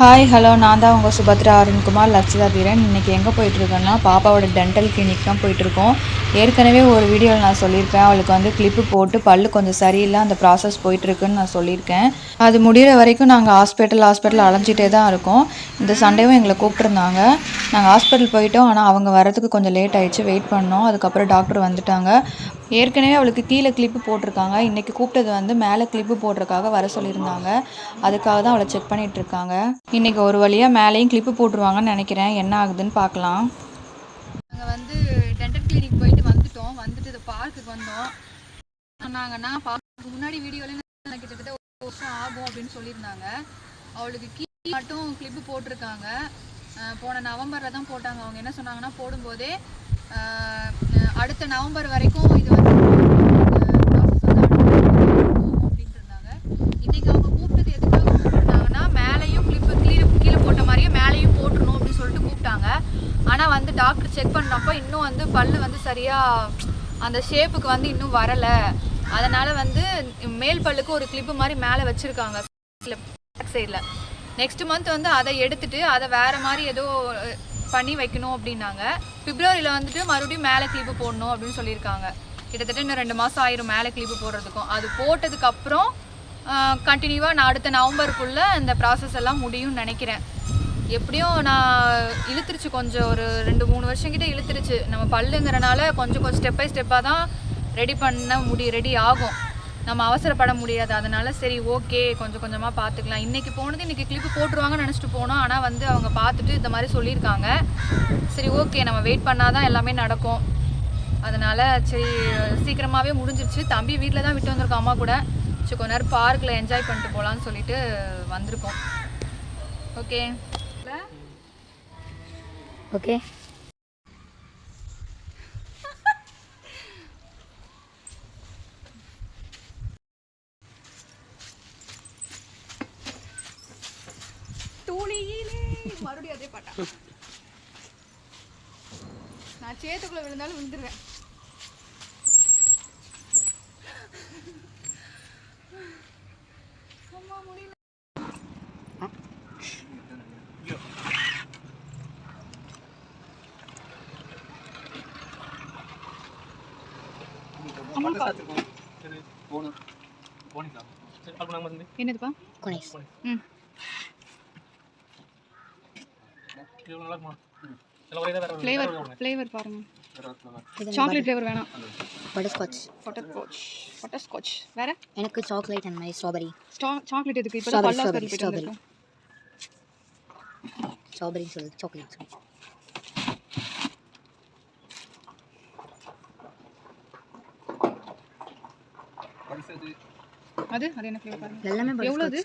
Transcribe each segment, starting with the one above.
Hi hello நான் தான் உங்கள் சுபத்ரா அருண்குமார் லட்சிதா தீரன் இன்றைக்கி எங்கே போயிட்டுருக்கேன்னா பாப்பாவோட டென்டல் கிளினிக் தான் போயிட்டுருக்கோம். ஏற்கனவே ஒரு வீடியோவில் நான் சொல்லியிருக்கேன் அவளுக்கு வந்து கிளிப்பு போட்டு பல்லு கொஞ்சம் சரியில்லை. அந்த ப்ராசஸ் போயிட்டுருக்குன்னு நான் சொல்லியிருக்கேன். அது முடிகிற வரைக்கும் நாங்கள் ஹாஸ்பிட்டல் ஹாஸ்பிட்டல் அலைஞ்சிட்டே தான் இருக்கோம். இந்த சண்டேவும் எங்களை கூப்பிட்ருந்தாங்க நாங்கள் ஹாஸ்பிட்டல் போயிட்டோம். ஆனால் அவங்க வரதுக்கு கொஞ்சம் லேட் ஆகிடுச்சு வெயிட் பண்ணோம். அதுக்கப்புறம் டாக்டர் வந்துட்டாங்க. ஏற்கனவே அவளுக்கு கீழே கிளிப்பு போட்டிருக்காங்க. இன்றைக்கி கூப்பிட்டது வந்து மேலே கிளிப்பு போடுறதுக்காக வர சொல்லியிருந்தாங்க. அதுக்காக தான் அவளை செக் பண்ணிகிட்ருக்காங்க இருக்காங்க இன்றைக்கி ஒரு வழியாக மேலேயும் கிளிப்பு போட்டுருவாங்கன்னு நினைக்கிறேன். என்ன ஆகுதுன்னு பார்க்கலாம். நாங்கள் வந்து டென்டல் கிளினிக் போயிட்டு வந்துட்டோம். வந்துட்டு இது பார்க்குக்கு வந்தோம். சொன்னாங்கன்னா பார்க்க முன்னாடி வீடியோவில் கிட்டத்தட்ட ஒரு வருஷம் ஆகும் அப்படின்னு சொல்லியிருந்தாங்க. அவளுக்கு கீ மட்டும் கிளிப்பு போட்டிருக்காங்க. போன நவம்பரில் தான் போட்டாங்க. அவங்க என்ன சொன்னாங்கன்னா போடும்போதே அடுத்த நவம்பர் வரைக்கும் இது வந்து ப்ராசஸ் வந்து போகும் அப்படின்ட்டு இருந்தாங்க இன்னைக்கு அவங்க கூப்பிட்டது எதுக்காக கூப்பிட்டுருந்தாங்கன்னா மேலேயும் கிளிப்பு கீழே கீழே போட்ட மாதிரியே மேலேயும் போட்டுருணும் அப்படின்னு சொல்லிட்டு கூப்பிட்டாங்க. ஆனால் வந்து டாக்டர் செக் பண்ணப்போ இன்னும் வந்து பல்லு வந்து சரியாக அந்த ஷேப்புக்கு வந்து இன்னும் வரலை. அதனால் வந்து மேல் பல்லுக்கு ஒரு கிளிப்பு மாதிரி மேலே வச்சுருக்காங்க. பேக் சைடில் நெக்ஸ்ட் மந்த் வந்து அதை எடுத்துட்டு அதை வேற மாதிரி ஏதோ பண்ணி வைக்கணும் அப்படின்னாங்க. பிப்ரவரியில் வந்துட்டு மறுபடியும் மேலே கிளிப்பு போடணும் அப்படின்னு சொல்லியிருக்காங்க. கிட்டத்தட்ட இன்னும் ரெண்டு மாதம் ஆயிரும் மேலே கிளிப்பு போடுறதுக்கும். அது போட்டதுக்கப்புறம் கண்டினியூவாக நான் அடுத்த நவம்பருக்குள்ளே இந்த ப்ராசஸ் எல்லாம் முடியும்னு நினைக்கிறேன். எப்படியும் நான் இழுத்துருச்சு கொஞ்சம் ஒரு ரெண்டு மூணு வருஷங்கிட்ட இழுத்துருச்சு. நம்ம பல்லுங்கிறனால கொஞ்சம் கொஞ்சம் ஸ்டெப் பை ஸ்டெப்பாக தான் ரெடி பண்ண முடி ரெடி ஆகும். நம்ம அவசரப்பட முடியாது. அதனால சரி ஓகே கொஞ்சம் கொஞ்சமாக பார்த்துக்கலாம் இன்றைக்கி போனது இன்றைக்கி கிளிப்பு போட்டுருவாங்கன்னு நினச்சிட்டு போனோம். ஆனால் வந்து அவங்க பார்த்துட்டு இந்த மாதிரி சொல்லியிருக்காங்க. சரி ஓகே நம்ம வெயிட் பண்ணால் தான் எல்லாமே நடக்கும். அதனால் சரி சீக்கிரமாகவே முடிஞ்சிருச்சு. தம்பி வீட்டில் தான் விட்டு வந்திருக்கோம் அம்மா கூட. சரி கொஞ்ச நேரம் பார்க்கில் என்ஜாய் பண்ணிட்டு போகலான்னு சொல்லிட்டு வந்திருக்கோம். ஓகே ஓகே மறுபடியும் அதே பாட்டா. நான் சேத்துக்குள்ள விழுந்தாலும் விழுந்துருவேன். அம்மா முடியல. என்னதுப்பா? கொனைஸ் ம். ஃப்ளேவர் ஃப்ளேவர் பாருங்க. சாக்லேட் ஃப்ளேவர் வேணாம். பட்டர்ஸ்காட்ச் பட்டர்ஸ்காட்ச் பட்டர்ஸ்காட்ச் வேற? எனக்கு சாக்லேட் அண்ட் ஸ்ட்ராபெரி ஸ்டா சாக்லேட் எதுக்கு இப்போ பல்லா சொல்லு சாக்லேட் சொல்லு அது? அது என்ன ஃப்ளேவர் பாருங்க. எல்லாமே எவ்வளவு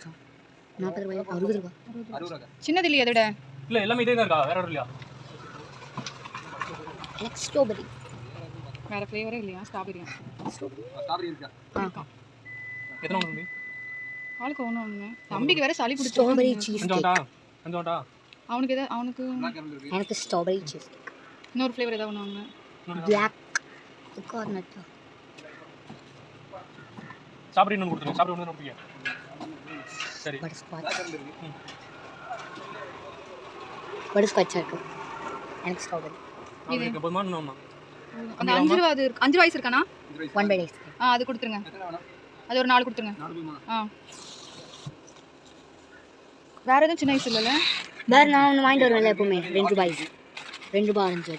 ரூபாய்? சின்னது இல்லையா அதோட? இல்ல எல்லாமே இதே தான் இருக்கா? வேற இல்லையா? ஸ்ட்ராபெரி வேற ஃப்ளேவரே இல்லையா? ஸ்ட்ராபெரியா எத்தனை ஒன்று தம்பி ஆளுக்கு ஒன்று ஒன்றுங்க தம்பிக்கு வேற சளி ஸ்ட்ராபெரி பிடிச்சி சீஸ் அஞ்சு வேண்டா அஞ்சு வேண்டா அவனுக்கு எதாவது அவனுக்கு எனக்கு ஸ்ட்ராபெரி சீஸ் இன்னொரு ஃப்ளேவர் ஏதாவது ஒன்று வாங்க பிளாக் கார்னட் சாப்பிட்டு இன்னொன்று கொடுத்துருங்க. சாப்பிட்டு ஒன்று சரி. பட்டர்ஸ்காட்ச் பட்டர்ஸ்காட்சாக இருக்கு எனக்கு ஸ்ட்ராபெரி? அந்த அஞ்சு ரூபா அது இருக்கு. அஞ்சு ரூபாய்ஸ் இருக்கானா ஒன் பை டேஸ் ஆ அது கொடுத்துருங்க. அது ஒரு நாலு கொடுத்துருங்க. ஆ. வேற எதுவும் சின்ன வயசு இல்லைல்ல? வேறு நான் ஒன்று வாங்கிட்டு வருவேன்ல எப்பவுமே. ரெண்டு ரூபாய் ரெண்டு ரூபாய் ஆரஞ்சு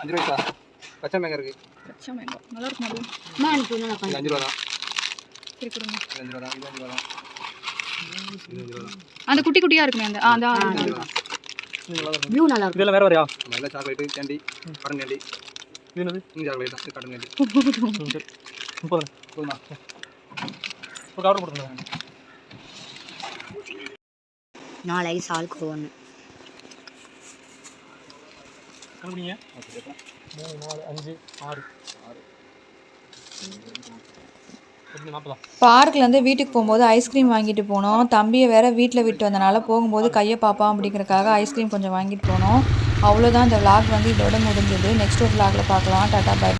அஞ்சு ரூபாய்க்கா பச்சை மேங்க இருக்கு. பச்சை மேங்கோ நல்லா இருக்கும் அது? அம்மா நான் அஞ்சு ரூபா தான் சரி கொடுங்க. இது அஞ்சு ரூபா தான் அஞ்சு ரூபா தான் அந்த குட்டி குட்டியா இருக்குமே அந்த? ஆ அதான் ப்ளூ நல்லா இருக்கும் இதெல்லாம் வேற வேறையா நம்ம எல்லாம் சாக்லேட்டு கேண்டி காட்டன் கேண்டி இது என்னது? இன்னும் சாக்லேட் தான் காட்டன் கேண்டி முப்பது. போதுமா? ஒரு கவர் போட்டுருங்க நாலு ஐஸ் ஆளுக்கு ஒன்று கண்டுபிடிங்க. மூணு நாலு அஞ்சு ஆறு. நாற்பதா பார்க்லேருந்து வீட்டுக்கு போகும்போது ஐஸ்கிரீம் வாங்கிட்டு போனோம். தம்பியை வேற வீட்டில் விட்டு வந்தனால போகும்போது கையை பார்ப்பான் அப்படிங்கிறக்காக ஐஸ்கிரீம் கொஞ்சம் வாங்கிட்டு போனோம். அவ்வளோதான் இந்த விளாக் வந்து இதோட முடிஞ்சது. நெக்ஸ்ட் ஒரு விளாகில் பார்க்கலாம். Tata bye